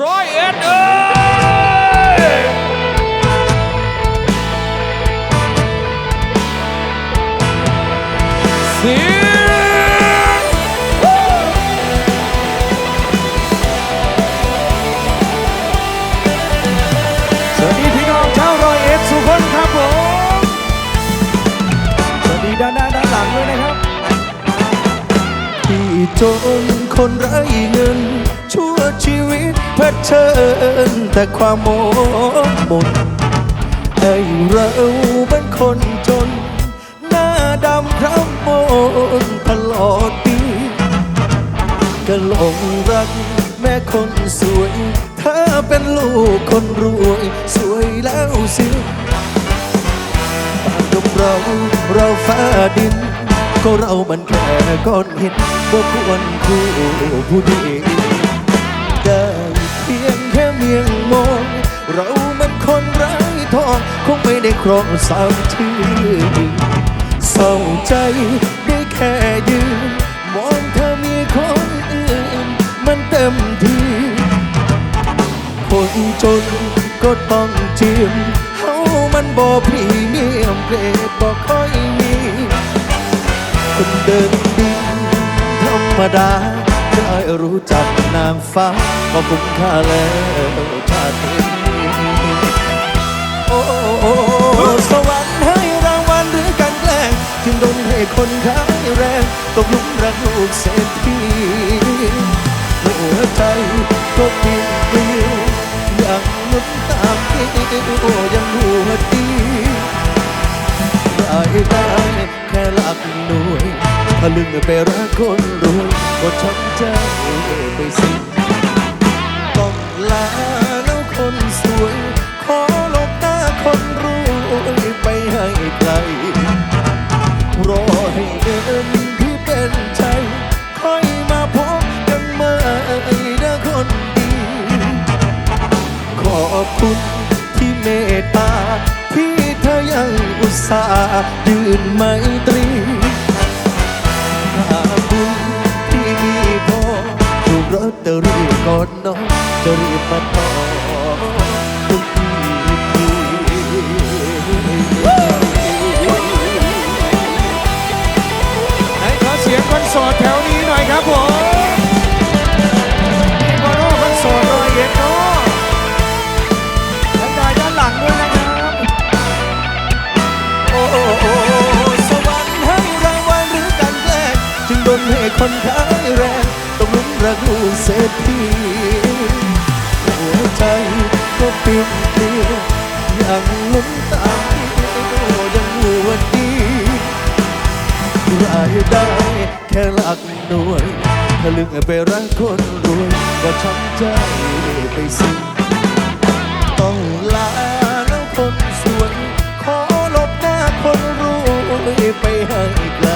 ร้ เชิญแต่ความหมองมนให้เราเป็นคนจน หน้าดำคร่ำมนตลอดปีก็หลงรักแม่คนสวยเธอเป็นลูกคนรวย สวยแล้วสิต่างกับเราเราฟ้าดิน ก็เรามันแค่ก้อนหินบ่ควรคู่ผู้ดี องคงไม่ได้ครองสามชื่อเศร้าใจได้แค่ยืน มองเธอมีคนอื่น มันเต็มที่คนจนก็ต้องจิ้มเฮามันบ่พรีเมียมเกรดบ่ค่อยมีคนเดินดินธรรมดาได้รู้จักนางฟ้าก็คุ้มค่าแล้วชาติ คนขายแรงตกลุมรักลูกเศรษฐีหัวใจก็ปิดปลิวอย่างมุนตามที่โอ้ยังหัวดีได้ได้แค่หลักหน่วยถ้าลึงไปรักคนรวยก็ช้ำใจไปสิต้องลา นให้คนขายแรงต้องลุ้มรักลูกเศรษฐีหัวใจก็ปิดเปลี่ยวอย่างลุ้นตามที่ยังหัวดีรายได้แค่หลักหน่วยถ้าลึกไปรักคนรวยก็ช้ำใจไปสิต้องลาแล้วคนสวยขอหลบหน้าคนรวยไปให้ไกล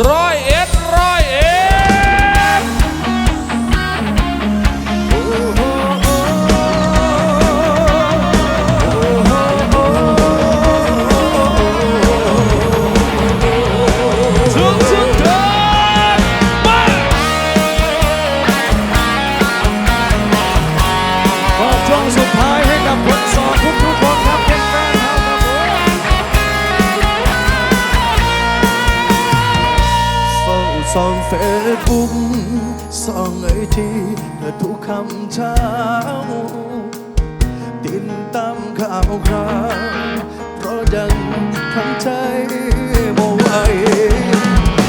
ร้อย ทีและทุกคำเช้าติดตามข่าวคราวเพราะยังทำใจบ่ไหว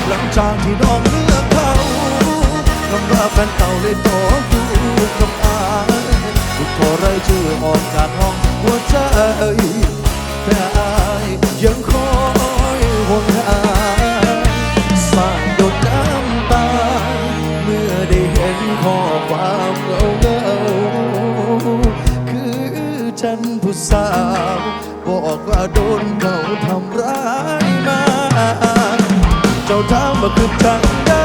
หลังจากที่น้องเลือกเขาคำว่าแฟนเก่าเลยต่อคู่กับอายทุกทรายชื่ออ่อนขาดห้องหัวใจ สาว บอกว่าโดนเขาทำร้ายมา เจ้าทามาคือจังได้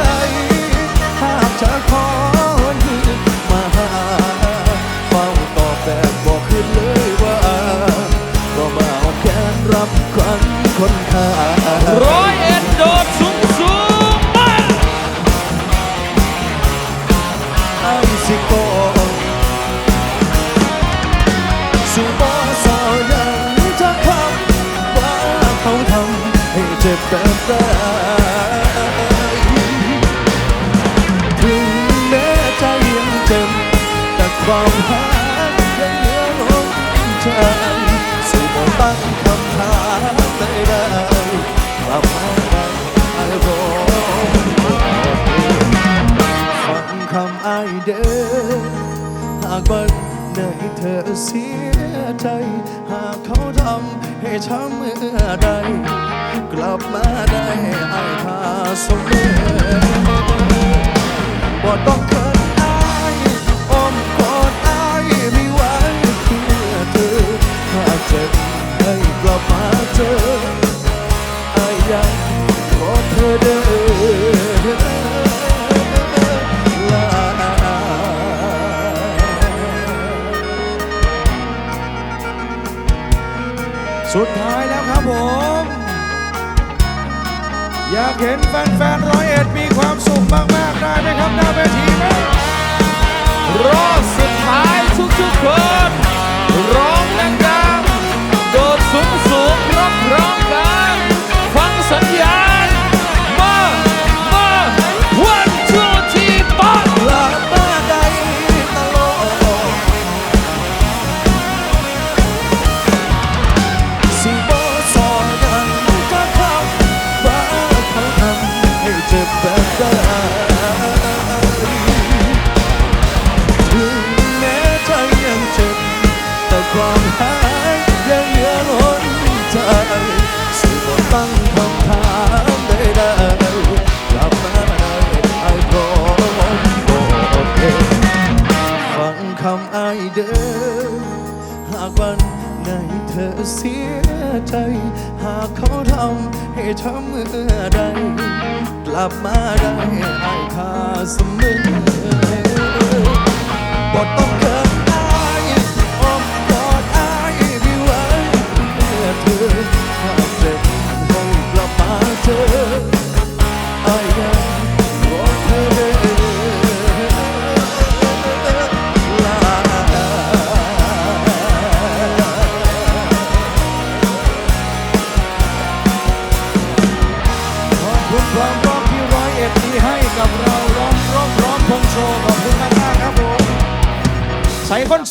เด้อหากวันไหนเธอเสียใจ หากเขาทำให้ช้ำเมื่อใด กลับมาได้ไอ้พาเสมอบ่ต้องเขินอายอ้อมกอดอายไม่ไหวเพื่อเธอถ้าเจ็บให้กลับมาเจออายยังรอเธอเด้อ ผม อยากเห็นแฟนๆร้อยเอ็ดมีความสุขมากๆได้ไหมครับหน้าเวทีไหมรอบสุดท้ายทุกๆคนรอ ใจ หากเขาทำให้ช้ำเมื่อใดกลับมาได้ให้ค่าเสมอบ่ต้อง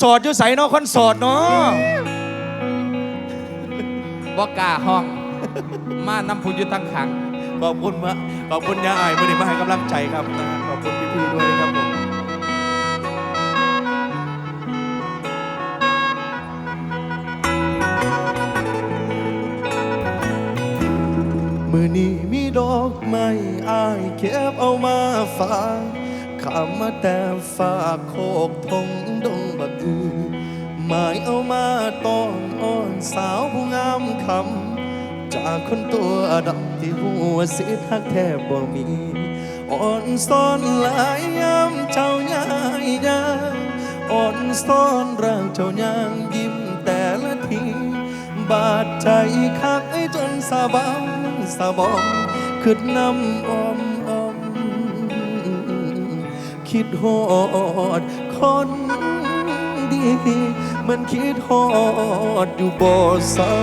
ส่คนโสดอยู่ใส่เนาะคนโสดเนาะบอกกล้าห้อง มานำผู้อยุตั้งขัง ขอบคุณมากขอบคุณยาอายไม่ได้มาให้กำลังใจครับนะขอบคุณพี่ๆด้วยครับผมมือนี้มีดอกไม้อายเก็บเอามาฝากขามมาแต่ฝากโคกทงดงบักอือ หมายเอามาต้อนอ้อนสาวผู้งามคำจากคนตัวดำที่หัวสิทักแทบบ่มี อ่อนซ่อนหลายยามเจ้ายายยาอ่อนซ่อนร่างเจ้ายางยิ้มแต่ละทีบาดใจคักให้จนสะบังสะบอมขึ้นน้ำอมอมคิดฮอดคน มันคิดฮอดอยู่บ่เศร้า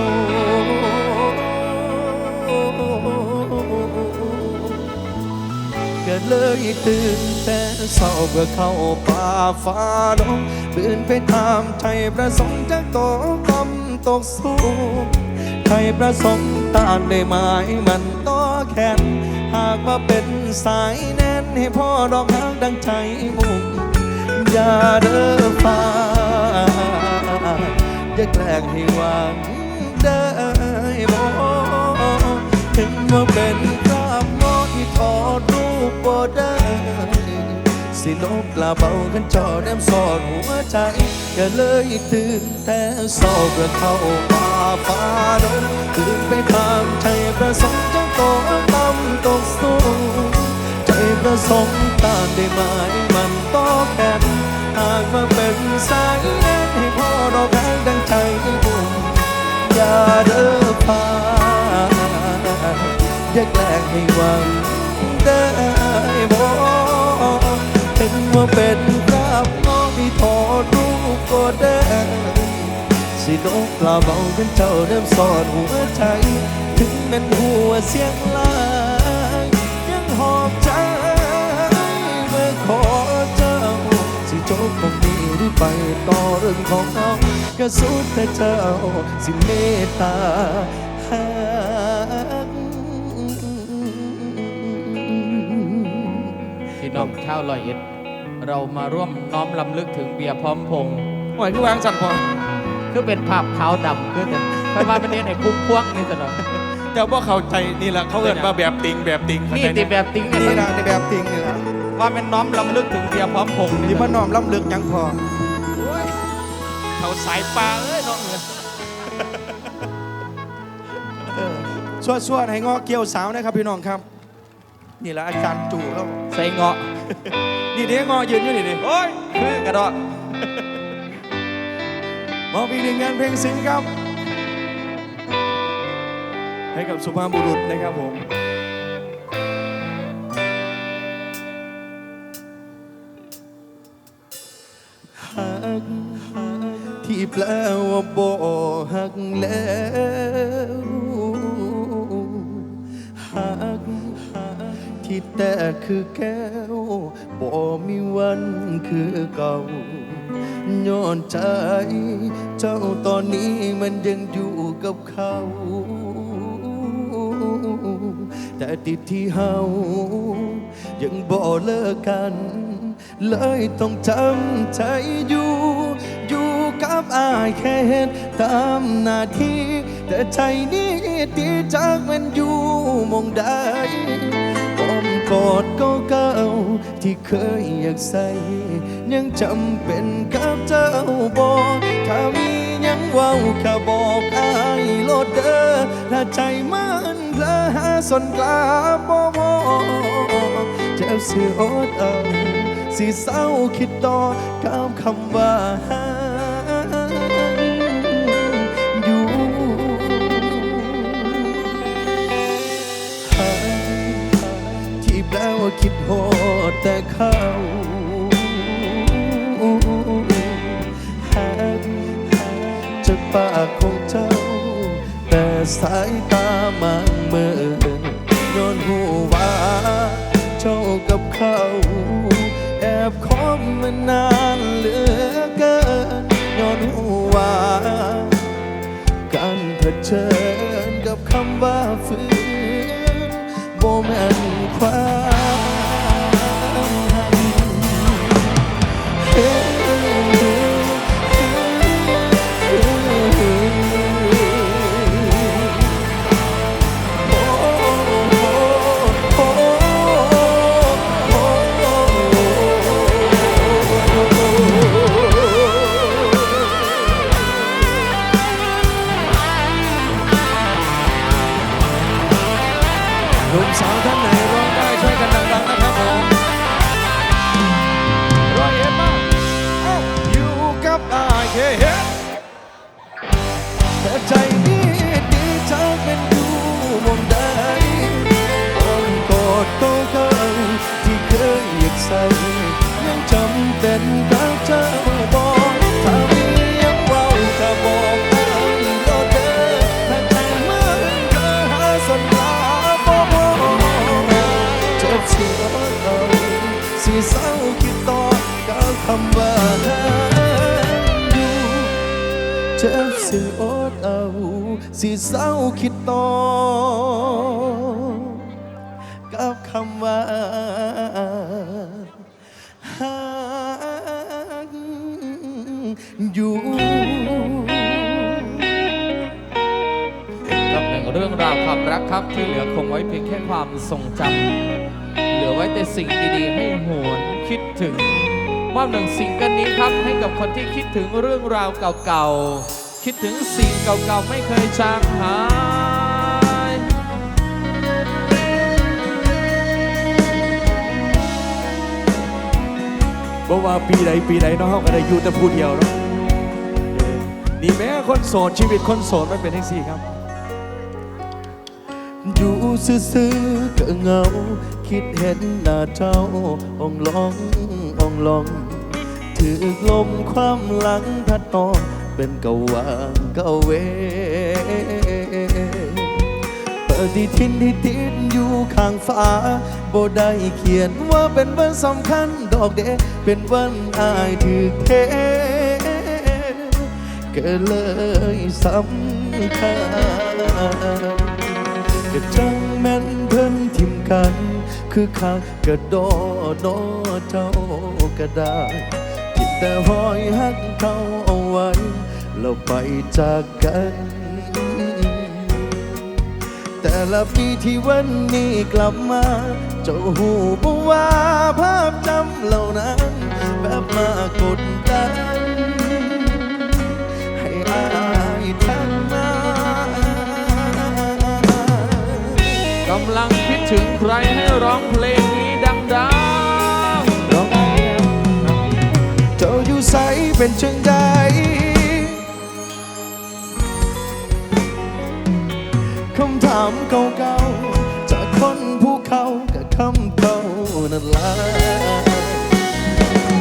ก็เลยตื่นแต่เศร้าเพื่อเข้าป่าฟ้าดงตื่นไปตามใจประสงค์จากโตกำตกสูงใครประสงค์ตานได้ไหมมันต่อแขนหากว่าเป็นสายแน่นให้พ่อดอกหางดังใจมุ่งอย่าเด้อฟ้า อย่าแกล้งให้หวังได้บ่ถึงว่าเป็นภาพงอที่ถอดรูปบ่ได้สิลบลาเบาขันจอแนมสอดหัวใจก็เลยตื่นแต่สอบกระเข้าป่าฟ้าดงตื่นไปทางใจประสงค์จะโตต่ำตกสูงใจประสงค์ตามได้ไหมมันต่อแขนหากมาเป็นสาย เด้อพาอยากแลกให้หวังได้บ่เห็นว่าเป็นภาพน้องที่ถอดรูปก็ได้สิโดนปลาเบาเป็นเจ้าเริ่มสอนหัวใจ ถึงเป็นหัวเสียงลายยังหอบใจเมื่อขอเจ้าสิจบคงดีหรือไป ต่อเรื่องของเราก็สุดแต่เจ้าสิเมตตาหาพี่น้องชาวลอยเอ็ด เรามาร่วมน้อมลำลึกถึงเบียร์พร้อมพงษ์หน่อยคือวางสั่นพอคือเป็นภาพขาวดำคือแต่ไปว่าเป็นเรื่องไหนพุ่งพวงนี่ตลอดแต่ว่าเข้าใจนี่แหละเขาเอินมาแบบติงแบบติงเข้านี่ใจตินะแบบติ้งนี่นี่นะในแบบจริงนี่แหละว่าเป็นน้อมลำลึกถึงเบียร์พร้อมพงษ์ที่นี่มาน้อมล้ำลึกยังพอ เขาสายปลาเอ้ยน้องเอ้ยเออสวดสวดให้งอเกี่ยวสาวนะครับพี่น้องครับ นี่แหละอาจารย์จู่แล้วใส่เงาะนี่เด้งอยืนอยู่นี่ดิโอ้ยกระดอกมอบอีกหนึ่งงานเพลงสิงครับ ให้กับสุภาพบุรุษนะครับผม แปลว่าบ่หักแล้วหักที่แต่คือแก้วบ่มีวันคือเก่าย้อนใจ เจ้าตอนนี้มันยังอยู่กับเขา แต่ติดที่เฮายังบ่เลิกกัน เลยต้องจำใจอยู่อยู่ กับอายแค่เห็นตามหน้าที่ แต่ใจนี้ตีจากมันอยู่มองใดอ้อมกอดก็เก่าๆที่เคยอยากใส่ ยังจำเป็นกับเจ้าบอกถ้ามียังเว้าแค่บอกอายโลดเด้อถ้าใจมันเลอหาสนกลาบ่พอเจ็บสิอดเอาสิเศร้าคิดต่อกับคำว่า คิดโหดแต่เขาหากจากปากของเจ้า แต่สายตา สิเศร้าคิดต่อกับคำว่าหักอยู่เรื่องราวความรักครับที่เหลือคงไว้เพียงแค่ความทรงจำเหลือไว้แต่สิ่งดีๆ ให้หวนคิดถึงมอบหนึ่งสิ่งกันนี้ครับให้กับคนที่คิดถึงเรื่องราวเก่าๆ คิดถึงสิ่งเก่าๆ ไม่เคยจางหายบอกว่าปีใดปีใดนาะเขาก็ได้อยู่แต่ผู้เดียวเนาะนี่แม้คนโสดชีวิตคนโสดมันเป็นทั้งสี่ครับ อยู่ซื่อๆก็เงา คิดเห็นหน้าเจ้าอ่องลองอ่องลองถือลมความหลังพัดนอง เป็นกวางกเวปฏิทินที่ติดอยู่ข้างฟ้าบ่ได้เขียนว่าเป็นวันสำคัญดอกเดเป็นวันอายถือเทก็เลยสำคัญก็จังแม่นเพิ่นทิมกัน คือข้างกระโดดโนเจ้าก็ได้ แต่หอยหักเขาเอาไว้แล้วไปจากกัน แต่ละปีที่วันนี้กลับมา เจ้าหูบว่าภาพจำเหล่านั้น แบบมากดดัน ให้อายทันมากำลังคิดถึงใคร เป็นเชิงใดคำถามเก่าๆจากคนผู้เขากับคำเก่านั่นละ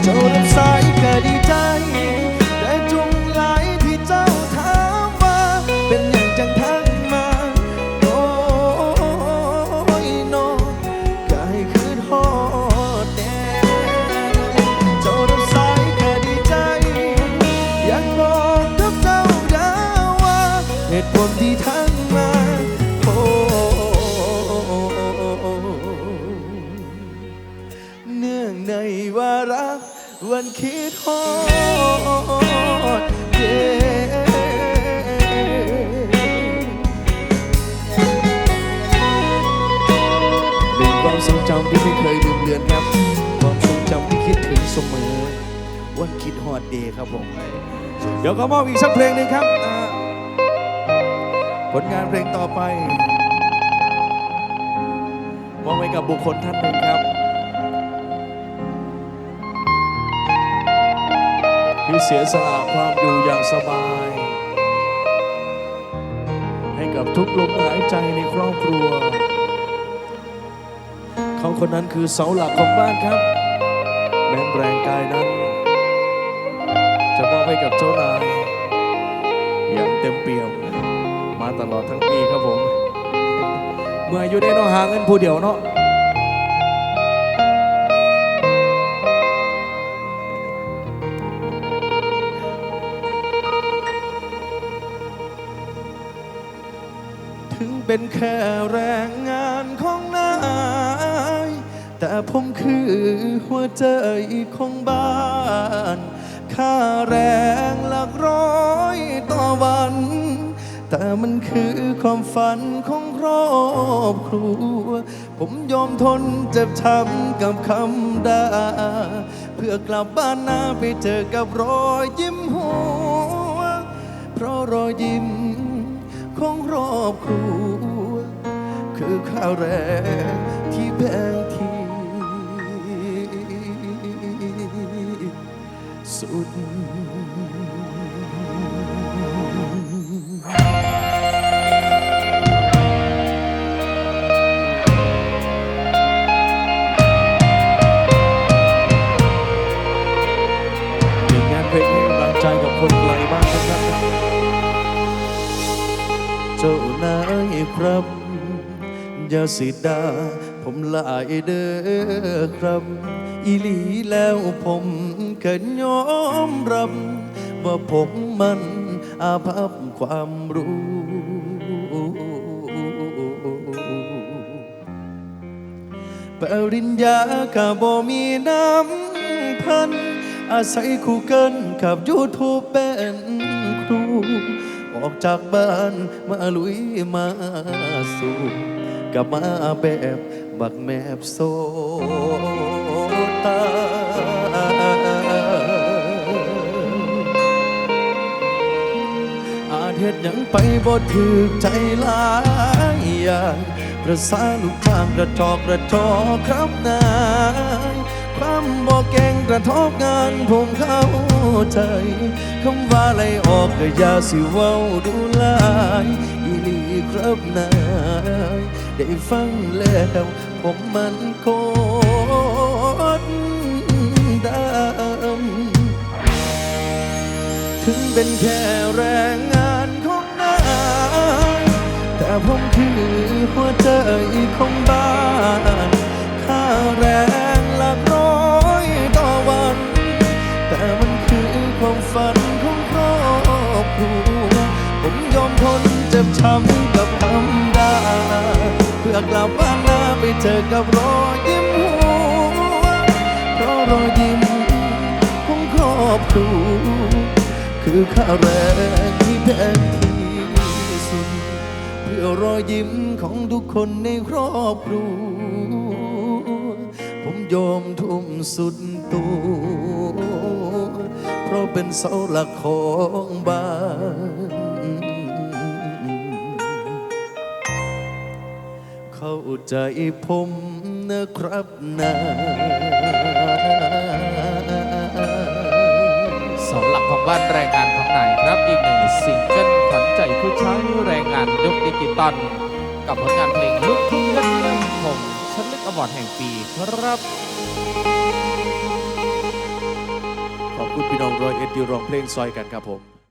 เจ้ารับสายก็ดีใจ เดี๋ยวก็มอบอีกสักเพลงหนึ่งครับ ผลงานเพลงต่อไป มอบให้กับบุคคลท่านหนึ่งครับ ที่เสียสละความอยู่อย่างสบาย ให้กับทุกลมหายใจในครอบครัว เขาคนนั้นคือเสาหลักของบ้านครับแม้นแรงกายนั้นจะมอบให้กับเจ้านาย เต็มเปี่ยม มาตลอดทั้งปีครับผม เมื่ออยู่ได้นาะหาเงินผู้เดียวเนาะถึงเป็นแค่แรงงานของนาย แต่ผมคือหัวใจของบ้าน ค่าแรงหลักร้อยต่อวัน แต่มันคือความฝันของครอบครัว ผมยอมทนเจ็บช้ำกับคำด่า เพื่อกลับบ้านนาไปเจอกับรอยยิ้มหัว เพราะรอยยิ้มของครอบครัว คือข้าแรงที่แพ ดมีงานเพลงให้กำลังใจกับคนไกลบ้างนะครับ เจ้านายครับ อย่าสิดา ผมลายเด้อครับ อีหลีแล้วผม ก็ยอมรับว่าผมมันอาภัพความรู้ ปริญญากะบ่มีน้ำพัน อาศัยคู่กินกับยูทูบเป็นครู ออกจากบ้านมาลุยมาสู่กับมาแบบบักแมบโซตา เหตุหยังไปบ่ถือใจหลายอย่างประสาลูกทางกระจอกกระจอกครับนายความบ่เก่งกระทบงานผมเข้าใจคำว่าไล่ออกก็อย่าสิเว้าดูลายอีหลีครับนายได้ฟังแล้วผมมันโคตรดำถึงเป็นแค่แรง ผมคือหัวใจของบ้านค่าแรงหลักร้อยต่อวัน แต่มันคือความฝันของครอบครัวผมยอมทนเจ็บช้ำกับคำดาเพื่อกลับบ้านหน้าไปเจอกับรอยยิ้มหัวเพราะรอยยิ้มของครอบครัวคือค่าแรงที่แพงที่สุดเพื่อ รอยยิ้มของทุกคนในครอบครัว ผมยอมทุ่มสุดตัว เพราะเป็นเสาหลักของบ้าน เข้าใจผมนะครับนาเสาหลักของบ้านแรงงานของนายครับอีกหนึ่งซิงเกิลขวัญ ใจผู้ใช้แรงงานยุคดิจิตอลกับผลงานเพลงลูกทุ่งยอดเยี่ยมของชันลึกอวอร์ดแห่งปีครับ ขอบคุณพี่น้องรอยเอ็ดที่ร้องเพลงซอยกันครับผม